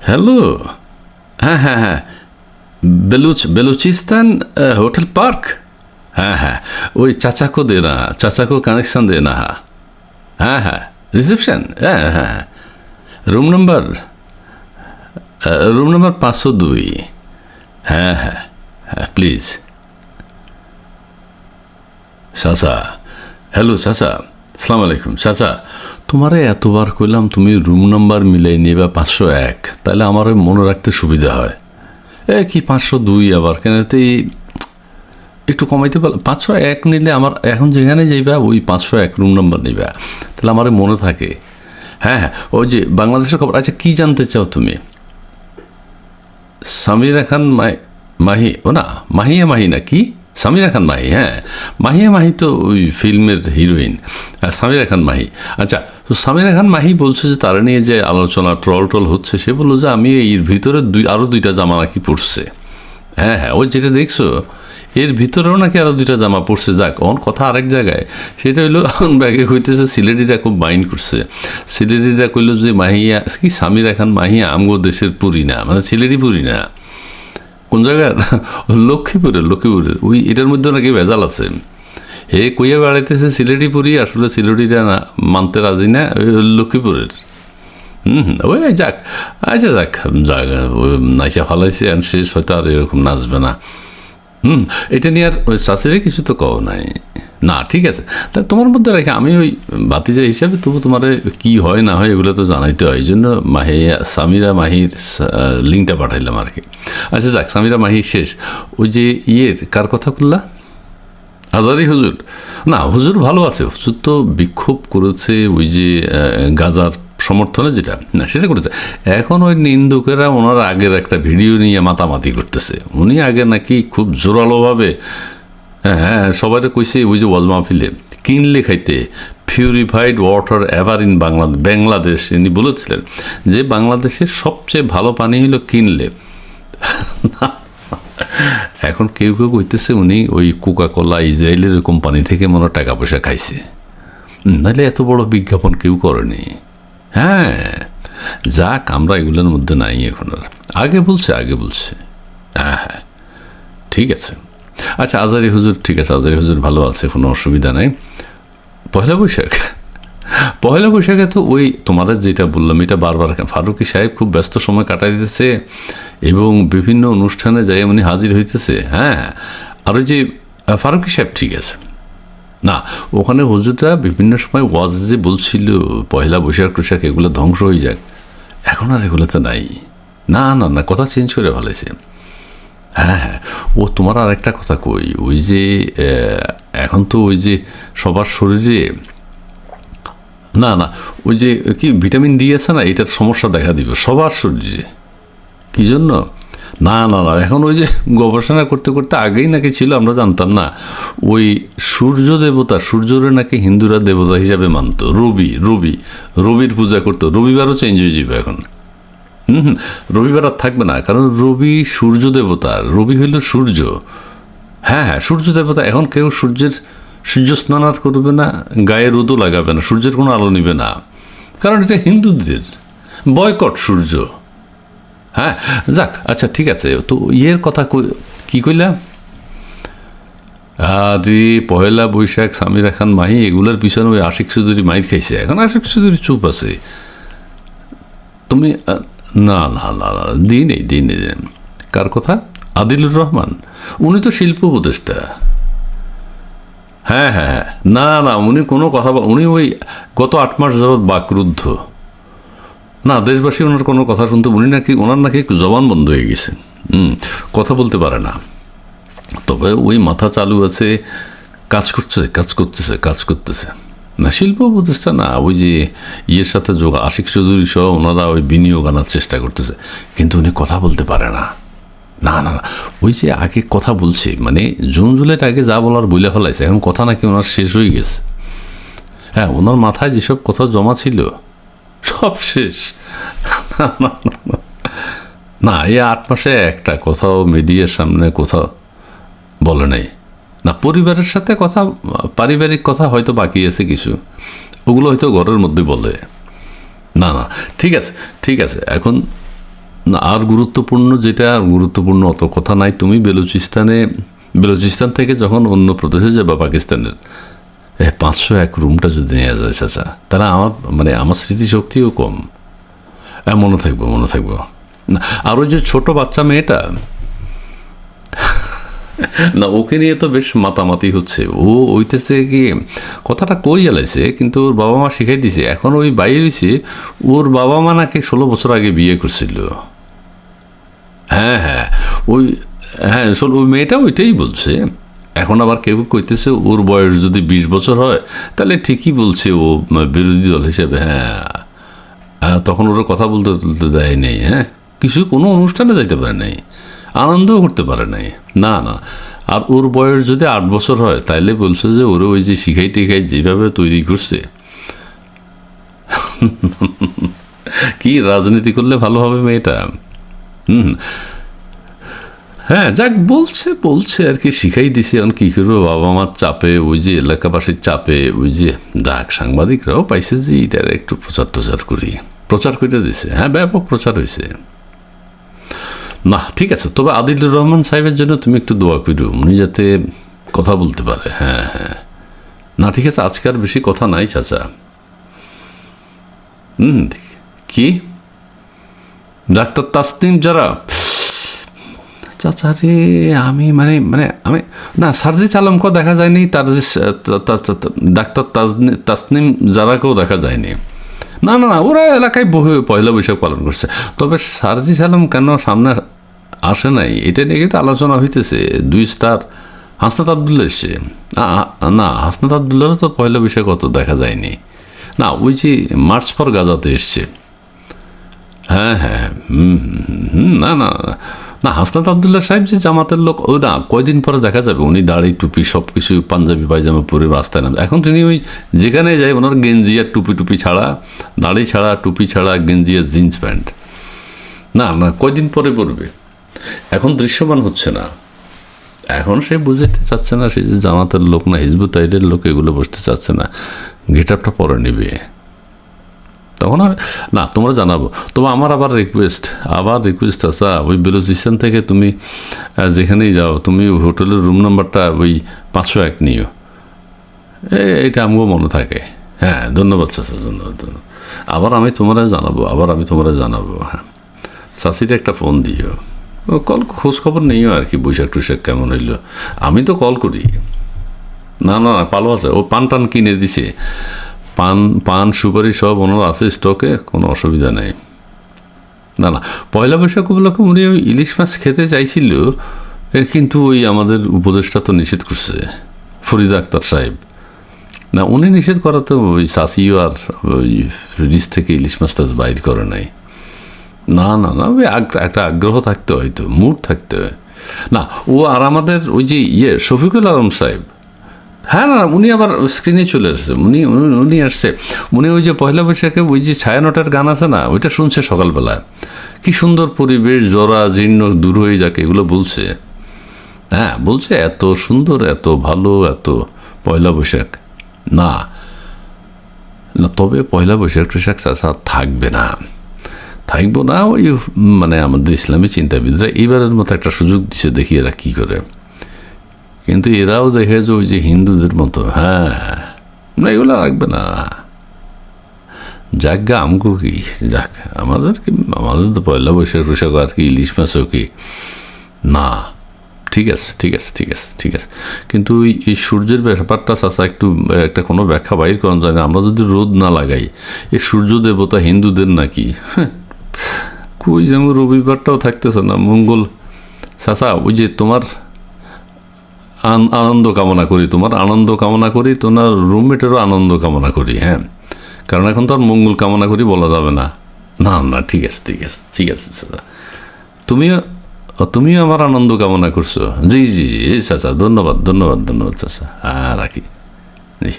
Hello হ্যাঁ হ্যাঁ হ্যাঁ। Baloch, Balochistan hotel park. হ্যাঁ হ্যাঁ। ওই চাচাকো দে না, চাচাকো কানেকশান দে না। হ্যাঁ হ্যাঁ। রিসেপশন? হ্যাঁ হ্যাঁ। Room number? রুম নম্বর পাঁচশো দুই। হ্যাঁ হ্যাঁ হ্যাঁ প্লিজ। চাচা। হ্যালো, চাচা। সালাম আলাইকুম। চাচা তোমারে এতবার কইলাম তুমি রুম নাম্বার মিলাই নিবা পাঁচশো এক তাহলে আমার মনে রাখতে সুবিধা হয়। এ কি পাঁচশো দুই আবার? কেন এই একটু কমাইতে পারলে পাঁচশো এক নিলে আমার এখন যেখানে যাইবা, ওই পাঁচশো এক রুম নাম্বার নিবা। তাহলে আমার মনে থাকে। হ্যাঁ হ্যাঁ ওই যে বাংলাদেশের খবর আচ্ছা কী জানতে চাও তুমি? সামিরা খান, মাহি ও না, মাহিয়া মাহি না কি? সামিরা খান মাহি হ্যাঁ। মাহিয়া মাহি তো ওই ফিল্মের হিরোইন সামিরা খান মাহি আচ্ছা তো সামিরা খান মাহি বলছে যে তারা নিয়ে যে আলোচনা ট্রল ট্রল হচ্ছে, সে বলল যে আমি এর ভিতরে দুই আরও দুইটা জামা নাকি পড়ছে হ্যাঁ হ্যাঁ ওই যেটা দেখছ, এর ভিতরেও নাকি আরও দুইটা জামা পড়ছে যাক, অন কথা আরেক জায়গায়, সেটা হইল ব্যাগে হইতেছে সিলেটিরা খুব মাইন্ড করছে। সিলেটিরা কইলো যে মাহিয়া, কি সামিরা খান মাহিয়া আমগো দেশের পুরি না মানে সিলেটি পুরি না কোন জায়গার লক্ষ্মীপুরের লক্ষ্মীপুরের। ওই এটার মধ্যে নাকি ভেজাল আছে। হে কইয়া বেড়াইতেছে সিলেটি পুরি, আসলে সিলেটিটা না, মানতে রাজি না, ওই লক্ষ্মীপুরের। হুম ওই যাক আচ্ছা যাক যাক নাইচা ফালাইছে শেষ, হয়তো আর এরকম নাচবে না। হুম, এটা নিয়ে আর ওই শাশুড়ি কিছু তো কও নাই। না, ঠিক আছে। তা তোমার মধ্যে রেখে আমি ওই বাতিজা হিসাবে তবু তোমার কি হয়, না হয় এগুলো তো জানাইতে হয়। এই জন্য মাহিয়া সামিরা মাহির লিঙ্কটা পাঠাইলাম আর কি। আচ্ছা যাক, সামিরা মাহি শেষ। ওই যে ইয়ের, কার কথা বললা হাজারি হুজুর। না, হুজুর ভালো আছে। হুজুর তো বিক্ষোভ করেছে ওই যে গাজার সমর্থনে যেটা। না, সেটা করেছে। এখন ওই নিন্দুকেরা ওনার আগের একটা ভিডিও নিয়ে মাতামাতি করতেছে। উনি আগে নাকি খুব জোরালোভাবে হ্যাঁ সবাই কইছে ওই যে ওয়াজ মাহফিলে কিনলে খাইতে purified water ever in Bangladesh Bangladesh ইনি বলেছিলেন যে বাংলাদেশের সবচেয়ে ভালো পানি হলো কিনলে। এখন কেউ কেউ কইতেছে উনি ওই কোকা কোলা ইসরায়েলের কোম্পানি থেকে মনে টাকা পয়সা খাইছে। নাহলে এত বড় বিজ্ঞাপন কেউ করেনি। হ্যাঁ যাক আমরা এগুলোর মধ্যে নাই এখন আর। আগে বলছে আগে বলছে। হ্যাঁ হ্যাঁ ঠিক আছে। আচ্ছা আজারি হুজুর, ঠিক আছে, আজারি হুজুর ভালো আছে, কোনো অসুবিধা নেই। পয়লা বৈশাখ। পয়লা বৈশাখে তো ওই তোমার যেটা বললাম, এটা বারবার ফারুকি সাহেব খুব ব্যস্ত সময় কাটাই দিতেছে এবং বিভিন্ন অনুষ্ঠানে যাই উনি হাজির হইতেছে হ্যাঁ। আর ওই যে ফারুকি সাহেব ঠিক আছে। না, ওখানে হুজুররা বিভিন্ন সময় ওয়াজ যে বলছিল পয়লা বৈশাখ টৈশাখ এগুলো ধ্বংস হয়ে যাক। এখন আর এগুলো তো নাই। না না না, কথা চেঞ্জ করে ফেলেছে। হ্যাঁ হ্যাঁ। ও তোমার আর একটা কথা কই, ওই যে এখন তো ওই যে সবার শরীরে, না না, ওই যে কি ভিটামিন ডি আছে না, এটার সমস্যা দেখা দিবে সবার শরীরে। কি জন্য? না না না, এখন ওই যে গবেষণা করতে করতে আগেই নাকি ছিল, আমরা জানতাম না। ওই সূর্য দেবতা, সূর্যরে নাকি হিন্দুরা দেবতা হিসাবে মানতো, রবি রবি, রবির পূজা করতো, রবিবারও চেঞ্জ হয়ে যাবে এখন। হুম রবিবার আর থাকবে না, কারণ রবি সূর্য দেবতা, রবি হইল সূর্য। হ্যাঁ হ্যাঁ সূর্য দেবতা, এখন কেউ সূর্যের সূর্য স্নান আর করবে না, গায়ে রোদও লাগাবে না, সূর্যের কোনো আলো নিবে না। কারণ এটা হিন্দুদের বয়কট সূর্য। হ্যাঁ যাক আচ্ছা ঠিক আছে, তো ইয়ের কথা কি কইলা? আরে পয়লা বৈশাখ সামিরা খান মাহি, এগুলোর পিছনে ওই আশিক চৌধুরী মাইর খাইছে। এখন আশিক চৌধুরী চুপ আছে। তুমি না না না না দিই নেই দিই নেই কার কথা? আদিলুর রহমান। উনি তো শিল্প উপদেষ্টা। হ্যাঁ হ্যাঁ হ্যাঁ। না না, উনি কোনো কথা উনি ওই গত আট মাস যাবৎ বাকরুদ্ধ। না, দেশবাসী ওনার কোনো কথা শুনতে উনি নাকি ওনার নাকি জবান বন্ধ হয়ে গেছে। হুম, কথা বলতে পারে না। তবে ওই মাথা চালু আছে। কাজ করতেছে কাজ করতেছে কাজ করতেছে। না, শিল্প প্রতিষ্ঠান না, ওই যে ইয়ের সাথে যোগ, আশিক চৌধুরী সহ ওনারা ওই বিনিয়োগ আনার চেষ্টা করতেছে। কিন্তু উনি কথা বলতে পারে না। না না না, ওই যে আগে কথা বলছে মানে জুন, জুলাইয়ের আগে যা বলার বলে ফেলাইছে, এখন কথা নাকি ওনার শেষ হয়ে গেছে। হ্যাঁ ওনার মাথায় যেসব কথা জমা ছিল, সব শেষ। না, এই আট মাসে একটা কোথাও মিডিয়ার সামনে কোথাও বলে নাই। না, পরিবারের সাথে কথা, পারিবারিক কথা হয়তো বাকি আছে কিছু। ওগুলো হয়তো ঘরের মধ্যে বলে। না না, ঠিক আছে ঠিক আছে। এখন না, আর গুরুত্বপূর্ণ যেটা, আর গুরুত্বপূর্ণ অত কথা নাই। তুমি বেলুচিস্তানে, বেলুচিস্তান থেকে যখন অন্য প্রদেশে যাবা পাকিস্তানের পাঁচশো এক রুমটা যদি নেওয়া যায়, চাচা, তাহলে আমার মানে আমার স্মৃতিশক্তিও কম। মনে থাকব মনে থাকব। না, আর ওই যে ছোটো বাচ্চা মেয়েটা না ওকে নিয়ে তো বেশ মাতামাতি হচ্ছে। ও ওইতেছে কি কথাটা কই এলাইছে কিন্তু ওর বাবা মা শিখাই দিছে। এখন ওই বাইরে হয়েছে ওর বাবা মা নাকি ষোলো বছর আগে বিয়ে করছিল। হ্যাঁ হ্যাঁ ওই হ্যাঁ শোন ওই মেয়েটা ওইটাই বলছে। এখন আবার কেউ কইতেছে ওর বয়স যদি বিশ বছর হয় তাহলে ঠিকই বলছে ও বিরোধী দল হিসেবে। হ্যাঁ হ্যাঁ, তখন ওরা কথা বলতে তুলতে দেয় নেই হ্যাঁ। কিছু কোনো অনুষ্ঠানে যাইতে পারে নাই। আনন্দও করতে পারে নাই। না না। আর ওর বয়স যদি আট বছর হয়, তাইলে বলছে যে ওরা ওই যে শিখাই টিখাই যেভাবে তৈরি করছে। কি রাজনীতি করলে ভালো হবে মেয়েটা? হুম। হ্যাঁ যাক, বলছে বলছে আর কি, শিখাই দিছে। এখন কী করব? বাবা মার চাপে, ওই যে এলাকাবাসীর চাপে, ওই যে ডাক সাংবাদিকরাও পাইছে যে এটার একটু প্রচার টচার করি। প্রচার করে দিছে। হ্যাঁ ব্যাপক প্রচার হয়েছে না, ঠিক আছে, তবে আদিলুর রহমান সাহেবের জন্য তুমি একটু দোয়া করো উনি যাতে কথা বলতে পারে হ্যাঁ হ্যাঁ। না, ঠিক আছে, আজকে আর বেশি কথা নাই, চাচা। হুম কি? ডাক্তার তাসনিম যারা? চাচা রে, আমি মানে মানে আমি, না সার্জি চালমকেও দেখা যায়নি তার যে ডাক্তার তাসনিম যারাকেও দেখা যায়নি। না না না, ওরা এলাকায় বহু পয়লা বৈশাখ পালন করছে। তবে সার্জি সালাম কেন সামনে আসে নাই। এটা নিয়ে কিন্তু আলোচনা হইতেছে। দুই স্টার হাসনাত আবদুল্লা এসছে না হাসনাত আবদুল্লারও তো পয়লা অত দেখা যায়নি। না ওই যে মার্চ ফর গাজাতে এসছে। হ্যাঁ হ্যাঁ হুম হুম, হুম, না না। না হাসনাত আবদুল্লাহ সাহেব যে জামাতের লোক ও না কয়দিন পরে দেখা যাবে। উনি দাড়ি টুপি সব কিছু পাঞ্জাবি পায়জামা পরে রাস্তায় নামে এখন তিনি ওই যেখানে যায় ওনার গেঞ্জি আর টুপি টুপি ছাড়া দাড়ি ছাড়া টুপি ছাড়া গেঞ্জি আর জিন্স প্যান্ট। না না কয়দিন পরে পরবে? এখন দৃশ্যমান হচ্ছে না। এখন সে বুঝতে চাচ্ছে না, সে যে জামাতের লোক না হিজবু তাইরের লোক, এগুলো বসতে চাচ্ছে না। গেট আপটা পরে নেবে। তখন না, তোমরা জানাব। তবে আমার আবার রিকোয়েস্ট আবার রিকোয়েস্ট আছে। ওই বেলুচিস্তান থেকে তুমি যেখানেই যাও, তুমি হোটেলের রুম নাম্বারটা ওই পাঁচশো এক নিও। এ- এটা আমিও মনে থাকে। হ্যাঁ ধন্যবাদ চাচা ধন্যবাদ ধন্যবাদ। আবার আমি তোমরা জানাব, আবার আমি তোমরা জানাব হ্যাঁ। চাষিটা একটা ফোন দিও। কল খোঁজ খবর নেইও আর কি, বৈশাখ টুইশাখ কেমন হইল। আমি তো কল করি। না না ভালো আছে। ও পান টান কিনে দিছে। পান পান, সুপারি সব ওনার আছে স্টকে, কোনো অসুবিধা নেই। না না, পয়লা বৈশাখ উপলক্ষে উনি ওই ইলিশ মাছ খেতে চাইছিল কিন্তু ওই আমাদের উপদেশটা তো নিষেধ করছে, ফরিদা আক্তার সাহেব। না, উনি নিষেধ করাতে ওই চাষিও আর ওই ফ্রিজ থেকে ইলিশ মাছ টাছ বাইর করে নাই। না না না, ওই একটা আগ্রহ থাকতে হয়তো মুড থাকতে হয়। না, ও আর আমাদের ওই যে ইয়ে শফিকুল আলম সাহেব। হ্যাঁ না, উনি আবার স্ক্রিনে চলে আসছে উনি, উনি- উনি আসছে। উনি ওই যে পয়লা বৈশাখে ওই যে ছায়ানটের গান আছে না, ওইটা শুনছে সকালবেলা। কি সুন্দর পরিবেশ, জরা, জীর্ণ, দূর হয়ে যাকে, এগুলো বলছে। হ্যাঁ বলছে, এত সুন্দর, এত ভালো, এত পয়লা বৈশাখ। না না, তবে পয়লা বৈশাখ টৈশাখ চাষা থাকবে না। থাকব না ওই মানে আমাদের ইসলামী চিন্তাবিদরা এইবারের মতো একটা সুযোগ দিছে দেখি এরা কী করে। কিন্তু এরাও দেখে যে ওই যে হিন্দুদের মতো হ্যাঁ না এগুলো রাখবে না। যাক গা আমকো কি যাক আমাদের কি আমাদের তো পয়লা বৈশাখ বৈশাখ আর কি ইলিশ মাছও কি। না ঠিক আছে ঠিক আছে ঠিক আছে ঠিক আছে। কিন্তু এই সূর্যের ব্যাপারটা চাষা একটু একটা কোনো ব্যাখ্যা বাইর করা যায় না আমরা যদি রোদ না লাগাই এই সূর্য দেবতা হিন্দুদের নাকি? হ্যাঁ, কই যেমন রবিবারটাও থাকতেছে না, মঙ্গল। চাষা ওই যে তোমার আনন্দ কামনা করি, তোমার আনন্দ কামনা করি, তোমার রুমমেটেরও আনন্দ কামনা করি হ্যাঁ? কারণ এখন তো আর মঙ্গল কামনা করি বলা যাবে না। না না, ঠিক আছে ঠিক আছে ঠিক আছে, চাচা। তুমিও তুমিও আমার আনন্দ কামনা করছ। জি জি জি চাচা, ধন্যবাদ ধন্যবাদ ধন্যবাদ, চাচা। হ্যাঁ রাখি। জি।